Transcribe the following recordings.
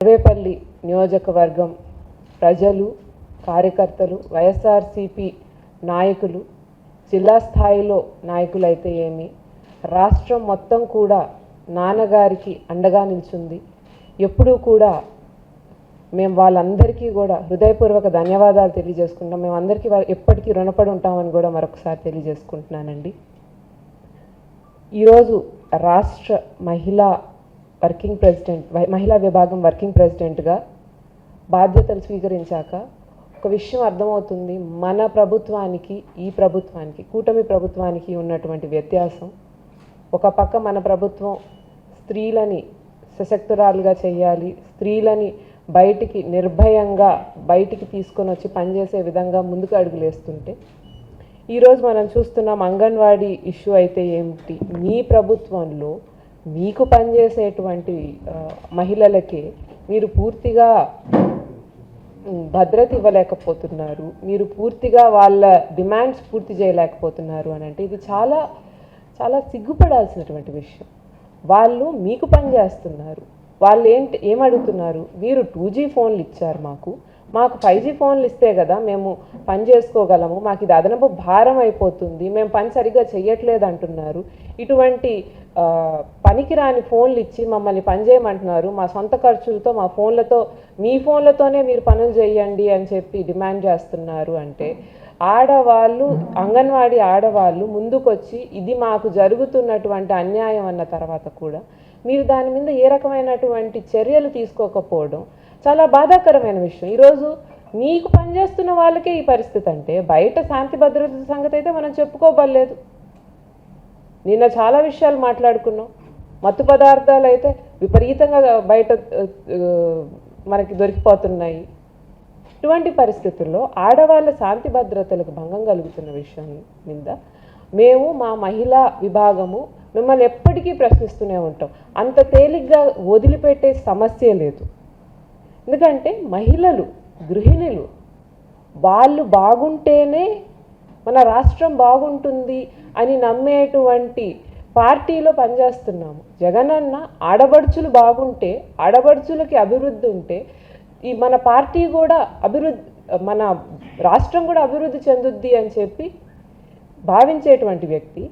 సర్వేపల్లి నియోజకవర్గం ప్రజలు కార్యకర్తలు వైఎస్ఆర్సిపి నాయకులు జిల్లా స్థాయిలో నాయకులైతే ఏమి? రాష్ట్రం మొత్తం కూడా నాన్నగారికి అండగా నిల్చుంది. ఎప్పుడూ కూడా మేము వాళ్ళందరికీ కూడా హృదయపూర్వక ధన్యవాదాలు తెలియజేసుకుంటాం మేము అందరికీ ఎప్పటికీ రుణపడి ఉంటామని కూడా మరొకసారి తెలియజేసుకుంటున్నానండి. ఈరోజు రాష్ట్ర మహిళా వర్కింగ్ ప్రెసిడెంట్ మహిళా విభాగం వర్కింగ్ ప్రెసిడెంట్గా బాధ్యతలు స్వీకరించాక ఒక విషయం అర్థమవుతుంది. మన ప్రభుత్వానికి ఈ ప్రభుత్వానికి కూటమి ప్రభుత్వానికి ఉన్నటువంటి వ్యత్యాసం ఒక పక్క మన ప్రభుత్వం స్త్రీలని సశక్తురాలుగా చేయాలి స్త్రీలని బయటికి నిర్భయంగా బయటికి తీసుకొని వచ్చి పనిచేసే విధంగా ముందుకు అడుగులేస్తుంటే ఈరోజు మనం చూస్తున్నాం అంగన్వాడీ ఇష్యూ అయితే ఏమిటి? మీ ప్రభుత్వంలో మీకు పనిచేసేటువంటి మహిళలకే మీరు పూర్తిగా భద్రత ఇవ్వలేకపోతున్నారు మీరు పూర్తిగా వాళ్ళ డిమాండ్స్ పూర్తి చేయలేకపోతున్నారు అని అంటే ఇది చాలా చాలా సిగ్గుపడాల్సినటువంటి విషయం. వాళ్ళు మీకు పని చేస్తున్నారు వాళ్ళు ఏంటి ఏమడుగుతున్నారు? మీరు టూ జీ ఫోన్లు ఇచ్చారు మాకు. మాకు ఫైవ్ జీ ఫోన్లు ఇస్తే కదా మేము పని చేసుకోగలము మాకు ఇది అదనపు భారం అయిపోతుంది మేము పని సరిగ్గా చెయ్యట్లేదు అంటున్నారు. ఇటువంటి పనికిరాని ఫోన్లు ఇచ్చి మమ్మల్ని పని చేయమంటున్నారు. మా సొంత ఖర్చులతో మా ఫోన్లతో మీ ఫోన్లతోనే మీరు పనులు చేయండి అని చెప్పి డిమాండ్ చేస్తున్నారు అంటే ఆడవాళ్ళు అంగన్వాడీ ఆడవాళ్ళు ముందుకొచ్చి ఇది మాకు జరుగుతున్నటువంటి అన్యాయం అన్న తర్వాత కూడా మీరు దాని మీద ఏ రకమైనటువంటి చర్యలు తీసుకోకపోవడం చాలా బాధాకరమైన విషయం. ఈరోజు నీకు పనిచేస్తున్న వాళ్ళకే ఈ పరిస్థితి అంటే బయట శాంతి భద్రత సంగతి అయితే మనం చెప్పుకోబడలేదు. నిన్న చాలా విషయాలు మాట్లాడుకున్నాం. మత్తు పదార్థాలు అయితే విపరీతంగా బయట మనకి దొరికిపోతున్నాయి. ఇటువంటి పరిస్థితుల్లో ఆడవాళ్ళ శాంతి భద్రతలకు భంగం కలుగుతున్న విషయం మీద మేము మా మహిళా విభాగము మిమ్మల్ని ఎప్పటికీ ప్రశ్నిస్తూనే ఉంటాం. అంత తేలిగ్గా వదిలిపెట్టే సమస్య లేదు. ఎందుకంటే మహిళలు గృహిణులు వాళ్ళు బాగుంటేనే మన రాష్ట్రం బాగుంటుంది అని నమ్మేటువంటి పార్టీలో పనిచేస్తున్నాము. జగనన్న ఆడబడుచులు బాగుంటే ఆడబడుచులకి అభివృద్ధి ఉంటే ఈ మన పార్టీ కూడా అభివృద్ధి మన రాష్ట్రం కూడా అభివృద్ధి చెందుద్ది అని చెప్పి భావించేటువంటి వ్యక్తి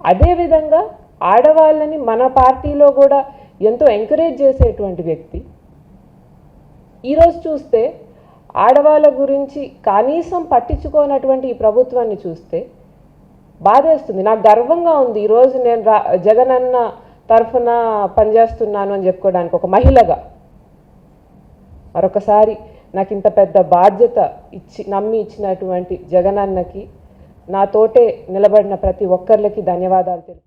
అదేవిధంగా ఆడవాళ్ళని మన పార్టీలో కూడా ఎంతో ఎంకరేజ్ చేసేటువంటి వ్యక్తి ఈరోజు చూస్తే ఆడవాళ్ళ గురించి కనీసం పట్టించుకోనటువంటి ఈ ప్రభుత్వాన్ని చూస్తే బాధేస్తుంది. నాకు గర్వంగా ఉంది. ఈరోజు నేను రా జగనన్న తరఫున పనిచేస్తున్నాను అని చెప్పుకోవడానికి ఒక మహిళగా మరొకసారి నాకు ఇంత పెద్ద బాధ్యత ఇచ్చి నమ్మి ఇచ్చినటువంటి జగనన్నకి నాతోటే నిలబడిన ప్రతి ఒక్కరికి ధన్యవాదాలు తెలుపు